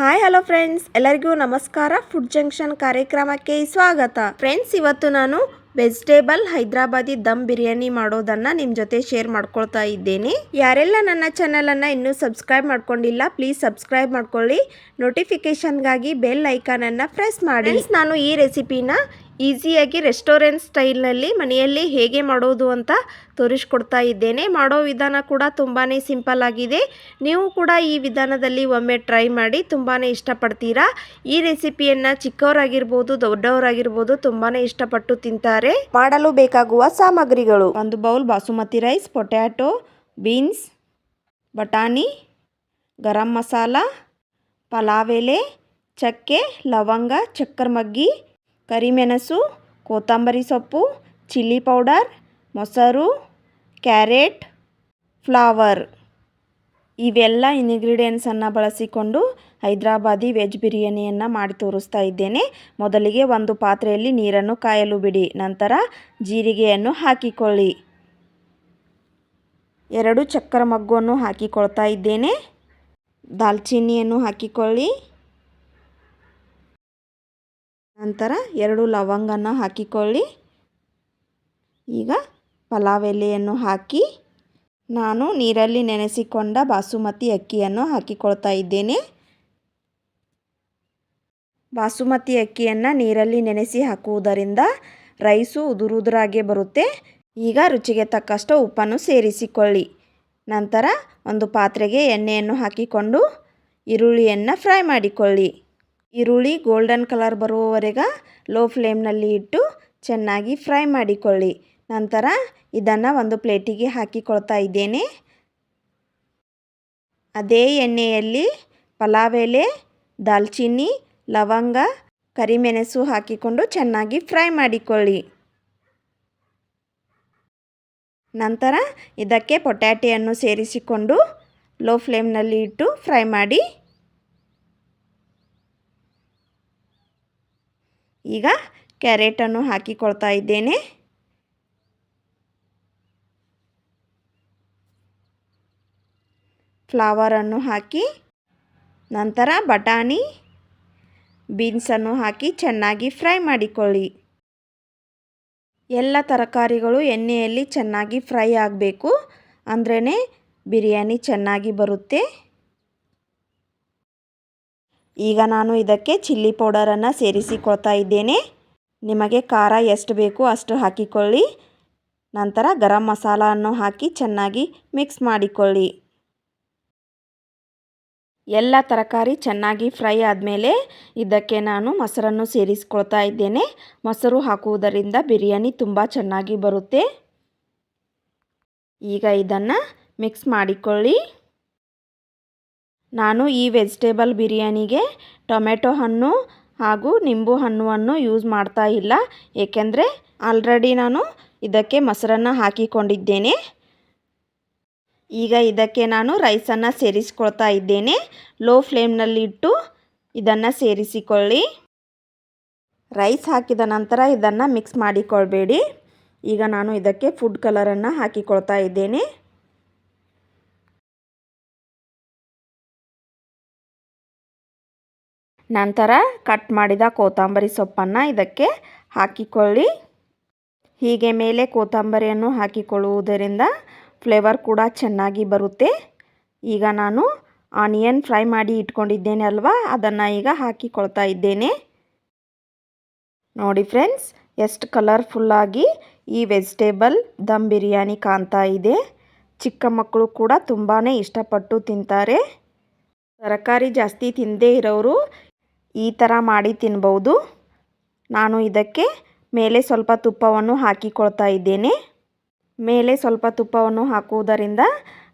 Hi, hello friends. ಎಲ್ಲರಿಗೂ ನಮಸ್ಕಾರ. Food junction ಕಾರ್ಯಕ್ರಮಕ್ಕೆ ಸ್ವಾಗತ. ಫ್ರೆಂಡ್ಸ್, ಇವತ್ತು ನಾನು ವೆಜಿಟೇಬಲ್ ಹೈದ್ರಾಬಾದಿ ದಮ್ ಬಿರಿಯಾನಿ ಮಾಡೋದನ್ನ ನಿಮ್ಮ ಜೊತೆ ಶೇರ್ ಮಾಡ್ಕೊಳ್ತಾ ಇದ್ದೇನೆ. ಯಾರೆಲ್ಲ ನನ್ನ ಚಾನಲನ್ನು ಇನ್ನೂ ಸಬ್ಸ್ಕ್ರೈಬ್ ಮಾಡ್ಕೊಂಡಿಲ್ಲ, ಪ್ಲೀಸ್ ಸಬ್ಸ್ಕ್ರೈಬ್ ಮಾಡ್ಕೊಳ್ಳಿ. ನೋಟಿಫಿಕೇಶನ್ಗಾಗಿ ಬೆಲ್ ಐಕಾನನ್ನು ಪ್ರೆಸ್ ಮಾಡಿ. ನಾನು ಈ ರೆಸಿಪಿನ ಈಸಿಯಾಗಿ ರೆಸ್ಟೋರೆಂಟ್ ಸ್ಟೈಲ್ನಲ್ಲಿ ಮನೆಯಲ್ಲಿ ಹೇಗೆ ಮಾಡೋದು ಅಂತ ತೋರಿಸ್ಕೊಡ್ತಾ ಇದ್ದೇನೆ. ಮಾಡೋ ವಿಧಾನ ಕೂಡ ತುಂಬಾ ಸಿಂಪಲ್ ಆಗಿದೆ. ನೀವು ಕೂಡ ಈ ವಿಧಾನದಲ್ಲಿ ಒಮ್ಮೆ ಟ್ರೈ ಮಾಡಿ ತುಂಬಾ ಇಷ್ಟಪಡ್ತೀರಾ? ಈ ರೆಸಿಪಿಯನ್ನು ಚಿಕ್ಕವರಾಗಿರ್ಬೋದು, ದೊಡ್ಡವರಾಗಿರ್ಬೋದು ತುಂಬಾ ಇಷ್ಟಪಟ್ಟು ತಿಂತಾರೆ. ಮಾಡಲು ಬೇಕಾಗುವ ಸಾಮಗ್ರಿಗಳು. ಒಂದು bowl basmati rice, potato, beans, ಬಟಾಣಿ, ಗರಂ ಮಸಾಲ, ಪಲಾವ್ ಎಲೆ, ಚಕ್ಕೆ, ಲವಂಗ ಚಕ್ಕರ್ಮಗ್ಗಿ ಕರಿಮೆಣಸು, ಕೊತ್ತಂಬರಿ ಸೊಪ್ಪು, ಚಿಲ್ಲಿ ಪೌಡರ್, ಮೊಸರು, ಕ್ಯಾರೆಟ್, ಫ್ಲವರ್. ಇವೆಲ್ಲ ಇನ್ಗ್ರೀಡಿಯೆಂಟ್ಸನ್ನು ಬಳಸಿಕೊಂಡು ಹೈದ್ರಾಬಾದಿ ವೆಜ್ ಬಿರಿಯಾನಿಯನ್ನು ಮಾಡಿ ತೋರಿಸ್ತಾ ಇದ್ದೇನೆ. ಮೊದಲಿಗೆ ಒಂದು ಪಾತ್ರೆಯಲ್ಲಿ ನೀರನ್ನು ಕಾಯಲು ಬಿಡಿ. ನಂತರ ಜೀರಿಗೆಯನ್ನು ಹಾಕಿಕೊಳ್ಳಿ. ಎರಡು ಚಕ್ಕರ ಮಗ್ಗುವನ್ನು ಹಾಕಿಕೊಳ್ತಾ ಇದ್ದೇನೆ. ದಾಲ್ಚಿನ್ನಿಯನ್ನು ಹಾಕಿಕೊಳ್ಳಿ. ನಂತರ ಎರಡು ಲವಂಗನ ಹಾಕಿಕೊಳ್ಳಿ. ಈಗ ಪಲಾವ್ ಎಲೆಯನ್ನು ಹಾಕಿ ನಾನು ನೀರಲ್ಲಿ ನೆನೆಸಿಕೊಂಡ ಬಾಸುಮತಿ ಅಕ್ಕಿಯನ್ನು ಹಾಕಿಕೊಳ್ತಾ ಇದ್ದೇನೆ. ಬಾಸುಮತಿ ಅಕ್ಕಿಯನ್ನು ನೀರಲ್ಲಿ ನೆನೆಸಿ ಹಾಕುವುದರಿಂದ ರೈಸು ಉದುರುದುರಾಗೆ ಬರುತ್ತೆ. ಈಗ ರುಚಿಗೆ ತಕ್ಕಷ್ಟು ಉಪ್ಪನ್ನು ಸೇರಿಸಿಕೊಳ್ಳಿ. ನಂತರ ಒಂದು ಪಾತ್ರೆಗೆ ಎಣ್ಣೆಯನ್ನು ಹಾಕಿಕೊಂಡು ಈರುಳ್ಳಿಯನ್ನು ಫ್ರೈ ಮಾಡಿಕೊಳ್ಳಿ. ಈರುಳ್ಳಿ ಗೋಲ್ಡನ್ ಕಲರ್ ಬರುವವರೆಗೆ ಲೋ ಫ್ಲೇಮ್ನಲ್ಲಿ ಇಟ್ಟು ಚೆನ್ನಾಗಿ ಫ್ರೈ ಮಾಡಿಕೊಳ್ಳಿ. ನಂತರ ಇದನ್ನು ಒಂದು ಪ್ಲೇಟಿಗೆ ಹಾಕಿಕೊಳ್ತಾ ಇದ್ದೇನೆ. ಅದೇ ಎಣ್ಣೆಯಲ್ಲಿ ಪಲಾವ್ ಎಲೆ, ದಾಲ್ಚಿನ್ನಿ, ಲವಂಗ, ಕರಿಮೆಣಸು ಹಾಕಿಕೊಂಡು ಚೆನ್ನಾಗಿ ಫ್ರೈ ಮಾಡಿಕೊಳ್ಳಿ. ನಂತರ ಇದಕ್ಕೆ ಪೊಟ್ಯಾಟೆಯನ್ನು ಸೇರಿಸಿಕೊಂಡು ಲೋ ಫ್ಲೇಮ್ನಲ್ಲಿ ಇಟ್ಟು ಫ್ರೈ ಮಾಡಿ ಈಗ ಕ್ಯಾರೆಟನ್ನು ಹಾಕಿಕೊಳ್ತಾ ಇದ್ದೇನೆ. ಫ್ಲವರನ್ನು ಹಾಕಿ, ನಂತರ ಬಟಾಣಿ, ಬೀನ್ಸನ್ನು ಹಾಕಿ ಚೆನ್ನಾಗಿ ಫ್ರೈ ಮಾಡಿಕೊಳ್ಳಿ. ಎಲ್ಲ ತರಕಾರಿಗಳು ಎಣ್ಣೆಯಲ್ಲಿ ಚೆನ್ನಾಗಿ ಫ್ರೈ ಆಗಬೇಕು. ಅಂದ್ರೇ ಬಿರಿಯಾನಿ ಚೆನ್ನಾಗಿ ಬರುತ್ತೆ. ಈಗ ನಾನು ಇದಕ್ಕೆ ಚಿಲ್ಲಿ ಪೌಡರನ್ನು ಸೇರಿಸಿಕೊಳ್ತಾ ಇದ್ದೇನೆ. ನಿಮಗೆ ಖಾರ ಎಷ್ಟು ಬೇಕು ಅಷ್ಟು ಹಾಕಿಕೊಳ್ಳಿ. ನಂತರ ಗರಂ ಮಸಾಲವನ್ನು ಹಾಕಿ ಚೆನ್ನಾಗಿ ಮಿಕ್ಸ್ ಮಾಡಿಕೊಳ್ಳಿ. ಎಲ್ಲ ತರಕಾರಿ ಚೆನ್ನಾಗಿ ಫ್ರೈ ಆದಮೇಲೆ ಇದಕ್ಕೆ ನಾನು ಮೊಸರನ್ನು ಸೇರಿಸಿಕೊಳ್ತಾ ಇದ್ದೇನೆ. ಮೊಸರು ಹಾಕುವುದರಿಂದ ಬಿರಿಯಾನಿ ತುಂಬ ಚೆನ್ನಾಗಿ ಬರುತ್ತೆ. ಈಗ ಇದನ್ನು ಮಿಕ್ಸ್ ಮಾಡಿಕೊಳ್ಳಿ. ನಾನು ಈ ವೆಜಿಟೇಬಲ್ ಬಿರಿಯಾನಿಗೆ ಟೊಮೆಟೊ ಹಣ್ಣು ಹಾಗೂ ನಿಂಬು ಹಣ್ಣನ್ನು ಯೂಸ್ ಮಾಡ್ತಾ ಇಲ್ಲ. ಏಕೆಂದರೆ ಆಲ್ರೆಡಿ ನಾನು ಇದಕ್ಕೆ ಮೊಸರನ್ನು ಹಾಕಿಕೊಂಡಿದ್ದೇನೆ. ಈಗ ಇದಕ್ಕೆ ನಾನು ರೈಸನ್ನು ಸೇರಿಸ್ಕೊಳ್ತಾ ಇದ್ದೇನೆ. ಲೋ ಫ್ಲೇಮ್ನಲ್ಲಿ ಇಟ್ಟು ಇದನ್ನು ಸೇರಿಸಿಕೊಳ್ಳಿ. ರೈಸ್ ಹಾಕಿದ ನಂತರ ಇದನ್ನು ಮಿಕ್ಸ್ ಮಾಡಿಕೊಳ್ಬೇಡಿ. ಈಗ ನಾನು ಇದಕ್ಕೆ ಫುಡ್ ಕಲರನ್ನು ಹಾಕಿಕೊಳ್ತಾ ಇದ್ದೇನೆ. ನಂತರ ಕಟ್ ಮಾಡಿದ ಕೊತ್ತಂಬರಿ ಸೊಪ್ಪನ್ನು ಇದಕ್ಕೆ ಹಾಕಿಕೊಳ್ಳಿ. ಹೀಗೆ ಮೇಲೆ ಕೊತ್ತಂಬರಿಯನ್ನು ಹಾಕಿಕೊಳ್ಳುವುದರಿಂದ ಫ್ಲೇವರ್ ಕೂಡ ಚೆನ್ನಾಗಿ ಬರುತ್ತೆ. ಈಗ ನಾನು ಆನಿಯನ್ ಫ್ರೈ ಮಾಡಿ ಇಟ್ಕೊಂಡಿದ್ದೇನೆ ಅಲ್ವಾ? ಅದನ್ನು ಈಗ ಹಾಕಿಕೊಳ್ತಾ ಇದ್ದೇನೆ. ನೋಡಿ ಫ್ರೆಂಡ್ಸ್, ಎಷ್ಟು ಕಲರ್ಫುಲ್ಲಾಗಿ ಈ ವೆಜಿಟೇಬಲ್ ದಮ್ ಬಿರಿಯಾನಿ ಕಾಣ್ತಾ ಇದೆ. ಚಿಕ್ಕ ಮಕ್ಕಳು ಕೂಡ ತುಂಬಾ ಇಷ್ಟಪಟ್ಟು ತಿಂತಾರೆ. ತರಕಾರಿ ಜಾಸ್ತಿ ತಿಂದೇ ಇರೋರು ಈ ಥರ ಮಾಡಿ ತಿನ್ಬೌದು. ನಾನು ಇದಕ್ಕೆ ಮೇಲೆ ಸ್ವಲ್ಪ ತುಪ್ಪವನ್ನು ಹಾಕಿಕೊಳ್ತಾ ಇದ್ದೇನೆ. ಮೇಲೆ ಸ್ವಲ್ಪ ತುಪ್ಪವನ್ನು ಹಾಕುವುದರಿಂದ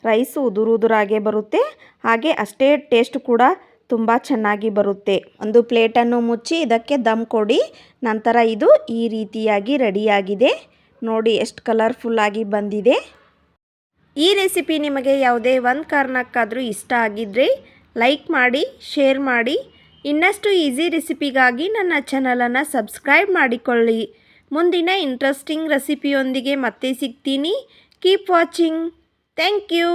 ರೈಸು ಉದುರು ಉದುರಾಗೆ ಬರುತ್ತೆ. ಹಾಗೆ ಅಷ್ಟೇ ಟೇಸ್ಟ್ ಕೂಡ ತುಂಬ ಚೆನ್ನಾಗಿ ಬರುತ್ತೆ. ಒಂದು ಪ್ಲೇಟನ್ನು ಮುಚ್ಚಿ ಇದಕ್ಕೆ ದಮ್ ಕೊಡಿ. ನಂತರ ಇದು ಈ ರೀತಿಯಾಗಿ ರೆಡಿಯಾಗಿದೆ. ನೋಡಿ ಎಷ್ಟು ಕಲರ್ಫುಲ್ಲಾಗಿ ಬಂದಿದೆ. ಈ ರೆಸಿಪಿ ನಿಮಗೆ ಯಾವುದೇ ಒಂದು ಕಾರಣಕ್ಕಾದರೂ ಇಷ್ಟ ಆಗಿದ್ದರೆ ಲೈಕ್ ಮಾಡಿ, ಶೇರ್ ಮಾಡಿ. ಇನ್ನಷ್ಟು ಈಸಿ ರೆಸಿಪಿಗಾಗಿ ನನ್ನ ಚಾನಲನ್ನು ಸಬ್ಸ್ಕ್ರೈಬ್ ಮಾಡಿಕೊಳ್ಳಿ. ಮುಂದಿನ ಇಂಟ್ರೆಸ್ಟಿಂಗ್ ರೆಸಿಪಿಯೊಂದಿಗೆ ಮತ್ತೆ ಸಿಗ್ತೀನಿ. Keep watching thank you